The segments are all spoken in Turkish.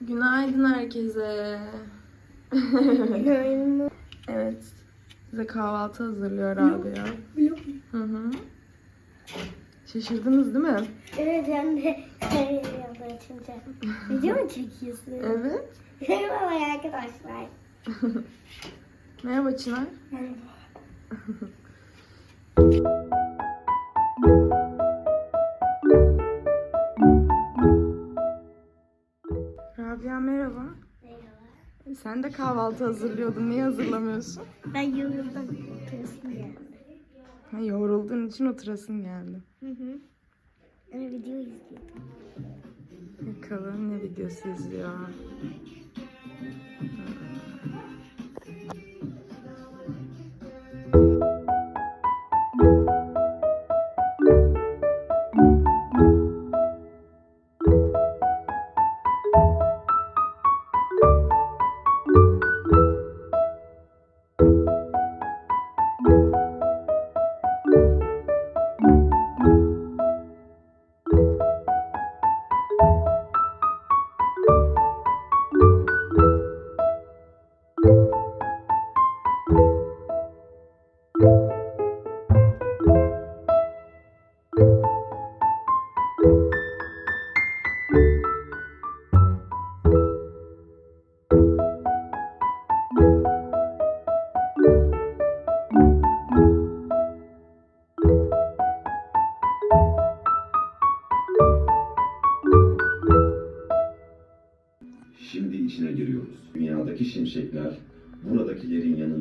Günaydın herkese. evet. Size kahvaltı hazırlıyor abi ya. Hı hı. Şaşırdınız değil mi? Evet ben de açınca. Video mu çekiyorsun? Evet. Merhaba arkadaşlar. Merhaba Çınar. Merhaba. Sen de kahvaltı hazırlıyordun. Niye hazırlamıyorsun? Ben yoruldum. Oturasın geldi. Ha, yorulduğun için oturasın geldi. Hı hı. Ben video izliyordum. Bakalım ne videosu izliyor.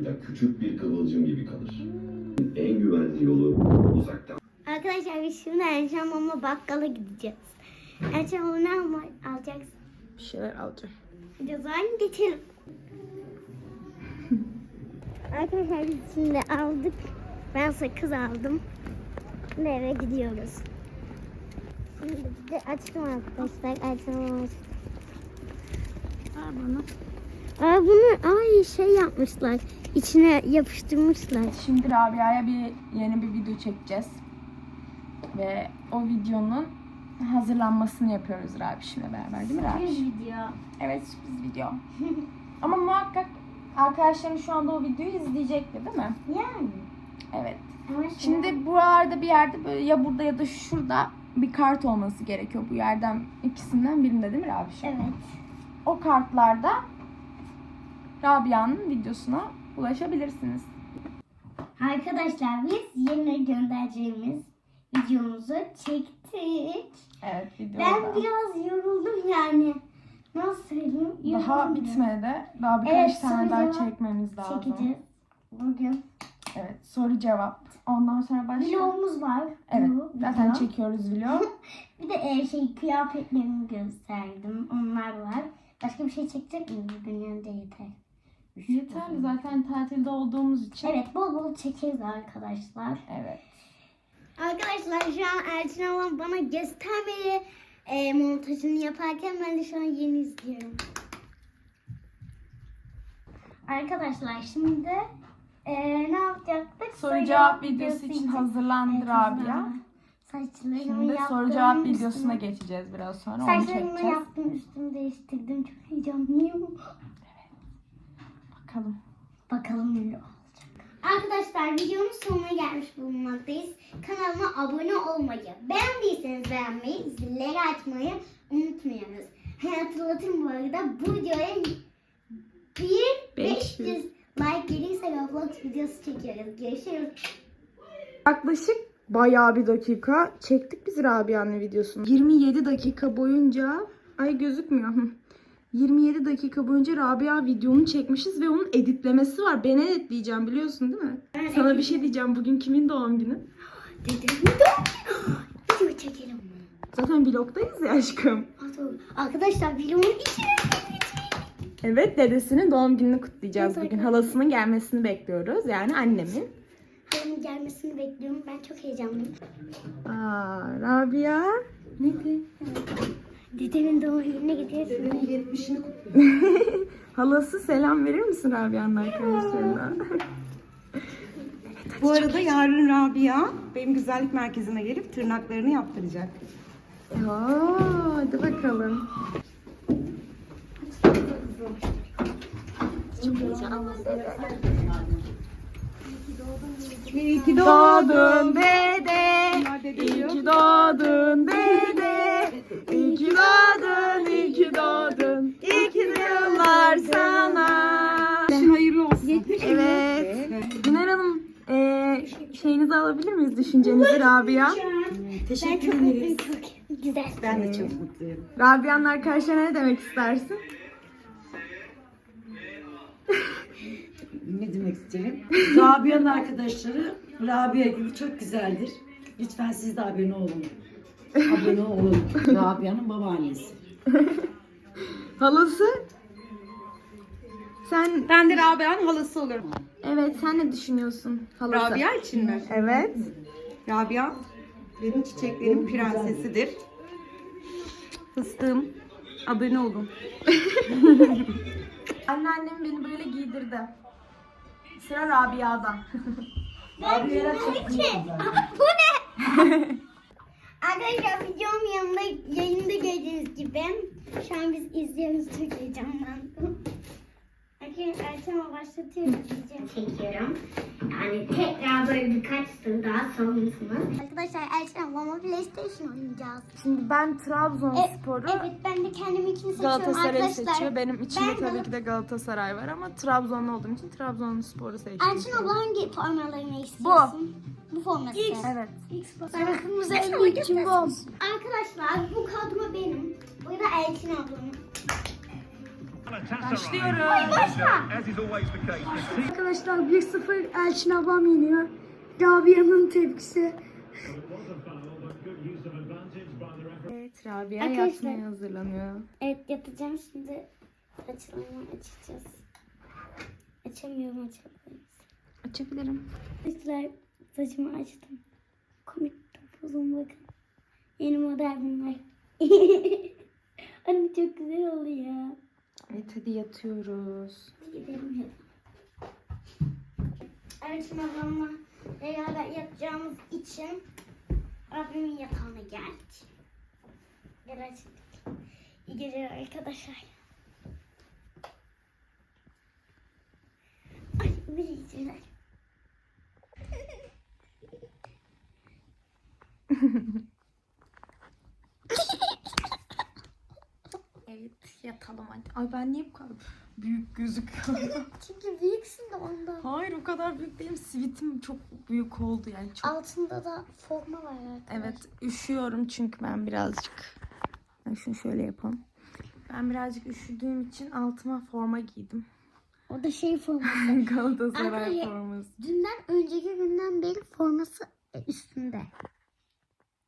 Yanında küçük bir kıvılcım gibi kalır. En güvenli yolu uzaktan Arkadaşlar biz şimdi Erşan Mama bakkala gideceğiz. Erşan Mama ne alacaksın? Bir şeyler alacağım. Hadi o zaman geçelim. Arkadaşlar biz şimdi aldık. Ben sakız aldım. Şimdi eve gidiyoruz. Şimdi de açtım arkadaşlar. Açtım. Ver bana. Aa bunu ay şey yapmışlar. İçine yapıştırmışlar. Şimdi Rabia'ya bir yeni bir video çekeceğiz. Ve o videonun hazırlanmasını yapıyoruz Rabiş'imle beraber değil mi Rabiş? video. Evet sürpriz video. Ama muhakkak arkadaşlarım şu anda o videoyu izleyecektir değil mi? Yani. Evet. Ama şey- Şimdi buralarda bir yerde böyle ya burada ya da şurada bir kart olması gerekiyor bu yerden ikisinden birinde değil mi Rabiş? Evet. O kartlarda Rabia'nın videosuna ulaşabilirsiniz. Arkadaşlar biz yeni göndereceğimiz videomuzu çektik. Evet videoda. Ben biraz yoruldum yani. Nasıl söyleyeyim? Daha Yoruldum. bitmedi. Daha birkaç Evet, tane daha çekmemiz lazım. Çekeceğiz. Bugün Evet soru cevap. Ondan sonra başka. vlogumuz var. Evet Bu zaten çekiyoruz vlog. Bir de e, şey kıyafetlerimi gösterdim. Onlar var. Başka bir şey çekecek miyiz bugün yani de yeter. Yeterli zaten tatilde olduğumuz için. Evet bol bol çekeriz arkadaşlar. Evet. Arkadaşlar şu an Elçin ablam bana göstermeye e, montajını yaparken ben de şu an yeni izliyorum. Arkadaşlar şimdi e, ne yapacaktık? Soru cevap videosu için hazırlandı Rabia. Saçlarımı Şimdi soru cevap videosuna üstüme- geçeceğiz biraz sonra. Onu Saçlarımı yaptım, üstümü değiştirdim. Çok heyecanlıyım. Bakalım. Bakalım ne olacak. Arkadaşlar videonun sonuna gelmiş bulunmaktayız. Kanalıma abone olmayı, beğendiyseniz beğenmeyi, zilleri açmayı unutmayınız. Hatırlatayım bu arada bu videoya 1 500 500 like gelirse Roblox videosu çekiyoruz. Görüşürüz. Yaklaşık bayağı bir dakika çektik biz Rabia'nın videosunu. 27 dakika boyunca ay gözükmüyor. Hı. 27 dakika boyunca Rabia videonu çekmişiz ve onun editlemesi var. Ben editleyeceğim biliyorsun değil mi? Sana bir şey diyeceğim. Bugün kimin doğum günü? Dedim. Video çekelim. Zaten vlogdayız ya aşkım. Arkadaşlar videonun içine Evet dedesinin doğum gününü kutlayacağız Evet, bugün. Halasının gelmesini bekliyoruz. Yani annemin. Halamın gelmesini bekliyorum. Ben çok heyecanlıyım. Aa, Rabia. Ne Dedemin doğum gününe gidiyoruz. Halası selam verir misin Rabia'nın arkadaşlarına? Bu arada yarın Rabia benim güzellik merkezine gelip tırnaklarını yaptıracak. Aa, hadi bakalım. İyi ki Doğdun dede. İyi ki doğdun dede. Ki doğdun, iyi ki doğdun. İyi ki yıllar sana. Hayırlı olsun. Evet. Güner Hanım, eee, şeyinizi alabilir miyiz? Düşüncenizi Rabia. Teşekkür ederiz. Çok güzel. Ben de çok mutluyum. Rabia'nın arkadaşlarına ne demek istersin? Ne demek isterim? Rabia'nın arkadaşları Rabia gibi çok güzeldir. Lütfen siz de abone olun. Abone olun. Rabia'nın babaannesi. Halası? Sen, Ben de Rabia'nın halası olurum. evet sen ne düşünüyorsun halası? Rabia için mi? Evet. Rabia benim çiçeklerin prensesidir. Fıstığım. Abone olun. Anneannem beni böyle giydirdi. Sıra Rabia'da. Bu ne? Arkadaşlar videom yanında yayında gördüğünüz gibi şu an biz izliyoruz çok heyecanlandım. Arkadaşlar Ertem'e başlatıyorum çekiyorum. Yani tekrar böyle birkaç tur daha sonrasını. Arkadaşlar Ertem babama PlayStation oynayacağız. Şimdi ben Trabzonspor'u Evet ben de kendiminkini seçiyorum Galatasaray'ı arkadaşlar. seçiyor. Benim içimde ben tabii ki de Galatasaray var ama Trabzonlu olduğum için Trabzonspor'u seçtim. Erçin abla hangi formalarını istiyorsun? Bu. Bu forması. Evet. Sarı kırmızı en büyük cimbom. Arkadaşlar bu kadro benim. Bu da Elçin ablanın. Başlıyorum. Arkadaşlar 1-0 Elçin ablam yeniyor. Rabia'nın tepkisi. Evet Rabia Arkadaşlar. yatmaya hazırlanıyor. Evet yapacağım şimdi. Açılımı açacağız. Açamıyorum açabiliriz. Açabilirim. Arkadaşlar saçımı açtım. Komik topuzum bakın. Yeni model bunlar. Anne çok güzel oluyor. Evet hadi yatıyoruz. Gidelim. Erçin ablamla beraber yapacağımız için abimin yatağına geldik. Gel açtık. İyi geceler arkadaşlar. Ay iyi geceler. Evet yatalım hadi. Ay ben niye bu kadar büyük gözüküyorum? Çünkü büyüksün de ondan. Hayır o kadar büyük değilim. Sivitim çok büyük oldu yani çok. Altında da forma var arkadaşlar. Evet üşüyorum çünkü ben birazcık. Ben şunu şöyle yapalım. Ben birazcık üşüdüğüm için altıma forma giydim. O da şey forması. Galatasaray Arkadaşlar- forması. Dünden önceki günden beri forması üstünde.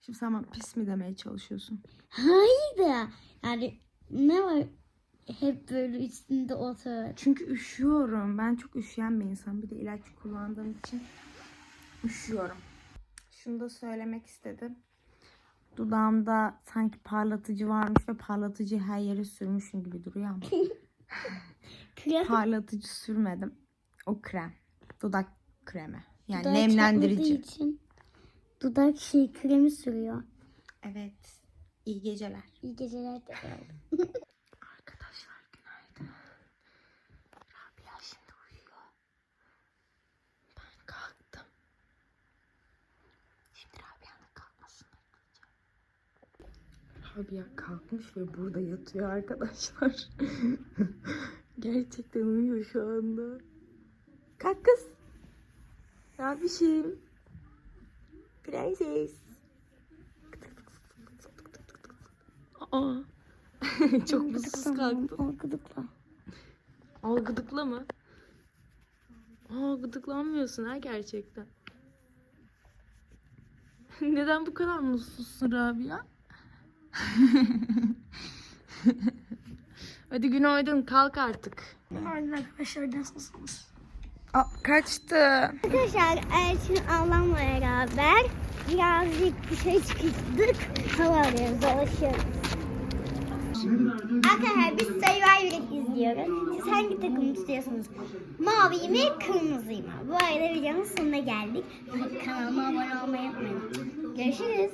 Şimdi sen bana pis mi demeye çalışıyorsun? Hayır da yani ne var hep böyle üstünde otur. Çünkü üşüyorum. Ben çok üşüyen bir insan. Bir de ilaç kullandığım için üşüyorum. Şunu da söylemek istedim. Dudağımda sanki parlatıcı varmış ve parlatıcı her yere sürmüşüm gibi duruyor ama Krem parlatıcı sürmedim. O krem. Dudak kremi. Yani dudağı nemlendirici. için dudak şey kremi sürüyor. Evet. İyi geceler. İyi geceler de geldi. Arkadaşlar günaydın. Rabia şimdi uyuyor. Ben kalktım. Şimdi Rabia'nın kalkmasını Rabia kalkmış ve burada yatıyor arkadaşlar. Gerçekten uyuyor şu anda. Kalk kız. Rabişim. Prenses. Aa. Çok mutsuz gıdıkla. Aa gıdıkla mı? Aa gıdıklanmıyorsun ha gerçekten. Neden bu kadar mutsuzsun Rabia? Hadi günaydın kalk artık. Aynen arkadaşlar nasılsınız? Aa, kaçtı. Arkadaşlar Erçin ablamla beraber birazcık dışarı çıktık. Hava alıyoruz, dolaşıyoruz. Arkadaşlar biz Survivor'ı izliyoruz. Siz hangi takımı tutuyorsunuz? Mavi mi, kırmızı mı? Bu arada videonun sonuna geldik. Kanalıma abone olmayı unutmayın. Görüşürüz.